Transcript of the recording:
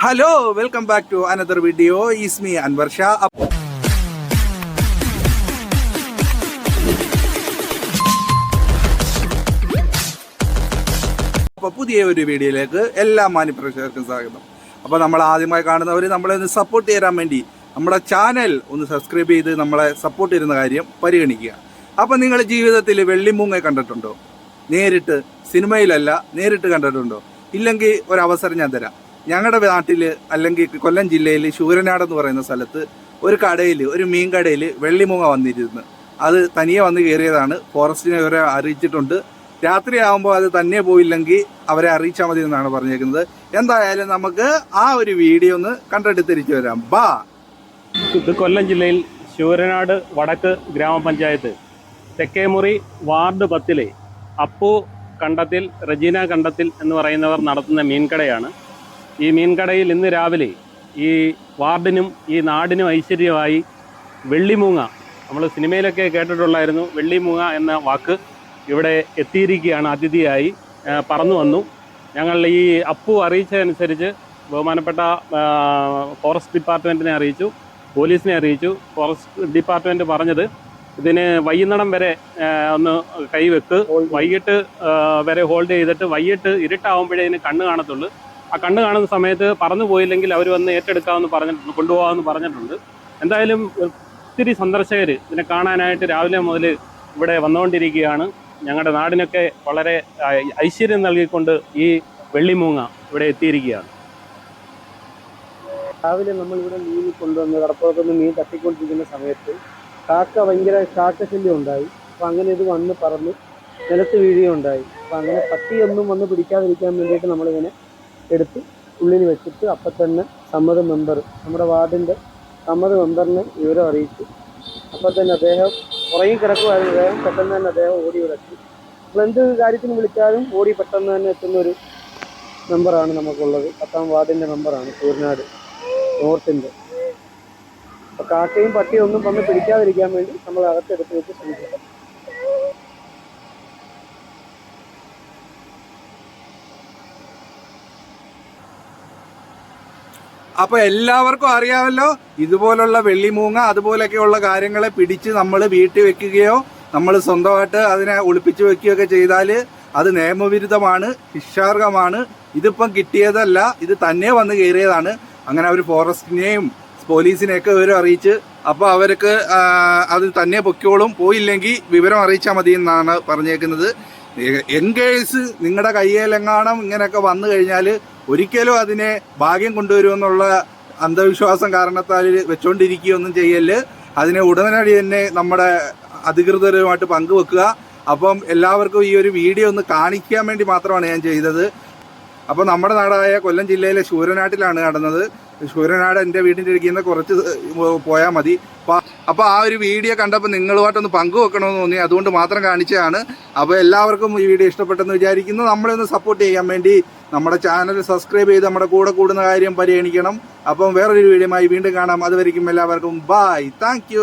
Hello welcome back to another video is me Anwar Shah അപ്പ- അപ്പൊ പുതിയ ഒരു വീഡിയോയിലേക്ക് എല്ലാ മാന്യപ്രേക്ഷകർക്കും സ്വാഗതം. അപ്പൊ നമ്മൾ ആദ്യമായി കാണുന്നവർ നമ്മളെ ഒന്ന് സപ്പോർട്ട് ചെയ്യാൻ വേണ്ടി നമ്മുടെ ചാനൽ ഒന്ന് സബ്സ്ക്രൈബ് ചെയ്ത് നമ്മളെ സപ്പോർട്ട് ചെയ്യുന്ന കാര്യം പരിഗണിക്കുക. അപ്പൊ നിങ്ങൾ ജീവിതത്തിൽ വെള്ളിമൂങ്ങ കണ്ടിട്ടുണ്ടോ? നേരിട്ട് സിനിമയിലല്ല നേരിട്ട് കണ്ടിട്ടുണ്ടോ? ഇല്ലെങ്കിൽ ഒരു അവസരം ഞാൻ തരാം. ഞങ്ങളുടെ നാട്ടിൽ അല്ലെങ്കിൽ കൊല്ലം ജില്ലയിൽ ശൂരനാട് എന്ന് പറയുന്ന സ്ഥലത്ത് ഒരു കടയിൽ ഒരു മീൻ കടയിൽ വെള്ളിമൂങ്ങ വന്നിരുന്നു. അത് തനിയെ വന്ന് കയറിയതാണ്. ഫോറസ്റ്റിനെ അവരെ അറിയിച്ചിട്ടുണ്ട്. രാത്രിയാകുമ്പോൾ അത് തന്നെ പോയില്ലെങ്കിൽ അവരെ അറിയിച്ചാൽ മതി എന്നാണ് പറഞ്ഞേക്കുന്നത്. എന്തായാലും നമുക്ക് ആ ഒരു വീഡിയോ ഒന്ന് കണ്ടിട്ട് തിരിച്ചു വരാം. ബാ. ഇത് കൊല്ലം ജില്ലയിൽ ശൂരനാട് വടക്ക് ഗ്രാമപഞ്ചായത്ത് തെക്കേമുറി വാർഡ് പത്തിലെ അപ്പു കണ്ടത്തിൽ റജീന കണ്ടത്തിൽ എന്ന് പറയുന്നവർ നടത്തുന്ന മീൻകടയാണ്. ഈ മീൻകടയിൽ ഇന്ന് രാവിലെ ഈ വാർഡിനും ഈ നാടിനും ഐശ്വര്യമായി വെള്ളിമൂങ്ങ നമ്മൾ സിനിമയിലൊക്കെ കേട്ടിട്ടുള്ളായിരുന്നു വെള്ളിമൂങ്ങ എന്ന വാക്ക് ഇവിടെ എത്തിയിരിക്കുകയാണ് അതിഥിയായി പറന്നു വന്നു. ഞങ്ങൾ ഈ അപ്പു അറിയിച്ചതനുസരിച്ച് ബഹുമാനപ്പെട്ട ഫോറസ്റ്റ് ഡിപ്പാർട്ട്മെന്റിനെ അറിയിച്ചു പോലീസിനെ അറിയിച്ചു. ഫോറസ്റ്റ് ഡിപ്പാർട്ട്മെന്റ് പറഞ്ഞത് ഇതിന് വൈകുന്നേരം വരെ ഒന്ന് കൈവെക്ക്. വൈകിട്ട് വരെ ഹോൾഡ് ചെയ്തിട്ട് വൈകിട്ട് ഇരുട്ടാവുമ്പോഴേ ഇതിന് കണ്ണ് കാണത്തുള്ളൂ. ആ കണ്ണ് കാണുന്ന സമയത്ത് പറഞ്ഞു പോയില്ലെങ്കിൽ അവർ വന്ന് ഏറ്റെടുക്കാമെന്ന് പറഞ്ഞിട്ടുണ്ട് കൊണ്ടുപോകാമെന്ന് പറഞ്ഞിട്ടുണ്ട്. എന്തായാലും ഒത്തിരി സന്ദർശകർ ഇതിനെ കാണാനായിട്ട് രാവിലെ മുതൽ ഇവിടെ വന്നുകൊണ്ടിരിക്കുകയാണ്. ഞങ്ങളുടെ നാടിനൊക്കെ വളരെ ഐശ്വര്യം നൽകിക്കൊണ്ട് ഈ വെള്ളിമൂങ്ങ ഇവിടെ എത്തിയിരിക്കുകയാണ്. രാവിലെ നമ്മൾ ഇവിടെ മീൻ കൊണ്ടുവന്ന് കടപ്പുറത്തുനിന്ന് മീൻ തട്ടിക്കൊണ്ടിരിക്കുന്ന സമയത്ത് കാക്ക ഭയങ്കര കാക്ക ശല്യം ഉണ്ടായി. അപ്പം അങ്ങനെ ഇത് വന്ന് പറന്ന് നിലത്ത് വീഴുകയുണ്ടായി. അപ്പം അങ്ങനെ പട്ടിയൊന്നും വന്ന് പിടിക്കാതിരിക്കാൻ വേണ്ടിയിട്ട് നമ്മളിങ്ങനെ എടുത്ത് ഉള്ളിൽ വെച്ചിട്ട് അപ്പം തന്നെ സമ്മത മെമ്പർ നമ്മുടെ വാർഡിന്റെ സമ്മത മെമ്പറിനെ വിവരം അറിയിച്ചു. അപ്പം തന്നെ അദ്ദേഹം ഉറങ്ങി കിടക്കുമായിരുന്നു അദ്ദേഹം പെട്ടെന്ന് തന്നെ അദ്ദേഹം ഓടി വിളക്കി അപ്പോൾ എന്ത് കാര്യത്തിന് വിളിച്ചാലും ഓടി പെട്ടെന്ന് തന്നെ എത്തുന്ന ഒരു മെമ്പറാണ് നമുക്കുള്ളത്. പത്താം വാർഡിന്റെ മെമ്പറാണ് കൂർനാട് നോർത്തിന്റെ അപ്പം കാക്കയും പട്ടിയും ഒന്നും വന്ന് പിടിക്കാതിരിക്കാൻ വേണ്ടി നമ്മൾ അകത്തെടുത്ത് വെച്ച് ശ്രമിക്കണം അപ്പൊ എല്ലാവർക്കും അറിയാമല്ലോ ഇതുപോലുള്ള വെള്ളിമൂങ്ങ അതുപോലെയൊക്കെയുള്ള കാര്യങ്ങളെ പിടിച്ച് നമ്മൾ വീട്ടിൽ വെക്കുകയോ നമ്മൾ സ്വന്തമായിട്ട് അതിനെ ഒളിപ്പിച്ച് വെക്കുകയോ ഒക്കെ ചെയ്താൽ അത് നിയമവിരുദ്ധമാണ് ശിക്ഷാർഹമാണ് ഇതിപ്പം കിട്ടിയതല്ല ഇത് തന്നെ വന്ന് കയറിയതാണ്. അങ്ങനെ അവർ ഫോറസ്റ്റിനെയും പോലീസിനെയൊക്കെ വിവരം അറിയിച്ച് അപ്പോൾ അവർക്ക് അത് തന്നെ പൊക്കോളും പോയില്ലെങ്കിൽ വിവരം അറിയിച്ചാൽ മതി എന്നാണ് പറഞ്ഞേക്കുന്നത്. എൻകേസ് നിങ്ങളുടെ കയ്യിലെങ്ങാണം ഇങ്ങനെയൊക്കെ വന്നു കഴിഞ്ഞാൽ ഒരിക്കലും അതിനെ ഭാഗ്യം കൊണ്ടുവരുമെന്നുള്ള അന്ധവിശ്വാസം കാരണത്താൽ വെച്ചോണ്ടിരിക്കുകയൊന്നും ചെയ്യൽ. അതിനെ ഉടനടി തന്നെ നമ്മുടെ അധികൃതരുമായിട്ട് പങ്കുവെക്കുക. അപ്പം എല്ലാവർക്കും ഈ ഒരു വീഡിയോ ഒന്ന് കാണിക്കാൻ വേണ്ടി മാത്രമാണ് ഞാൻ ചെയ്തത്. അപ്പോൾ നമ്മുടെ നാടായ കൊല്ലം ജില്ലയിലെ ശൂരനാട്ടിലാണ് നടന്നത്. ശൂരനാട് എന്റെ വീടിന്റെ ഇരിക്കുന്ന കുറച്ച് പോയാൽ മതി. അപ്പോൾ ആ ഒരു വീഡിയോ കണ്ടപ്പോൾ നിങ്ങളുമായിട്ടൊന്ന് പങ്കുവെക്കണമെന്ന് തോന്നി. അതുകൊണ്ട് മാത്രം കാണിച്ചതാണ്. അപ്പോൾ എല്ലാവർക്കും ഈ വീഡിയോ ഇഷ്ടപ്പെട്ടെന്ന് വിചാരിക്കുന്നു. നമ്മളെ ഒന്ന് സപ്പോർട്ട് ചെയ്യാൻ വേണ്ടി നമ്മുടെ ചാനൽ സബ്സ്ക്രൈബ് ചെയ്ത് നമ്മുടെ കൂടെ കൂടുന്ന കാര്യം പരിഗണിക്കണം. അപ്പം വേറൊരു വീഡിയോമായി വീണ്ടും കാണാം. അതുവരെയും എല്ലാവർക്കും ബായ് താങ്ക്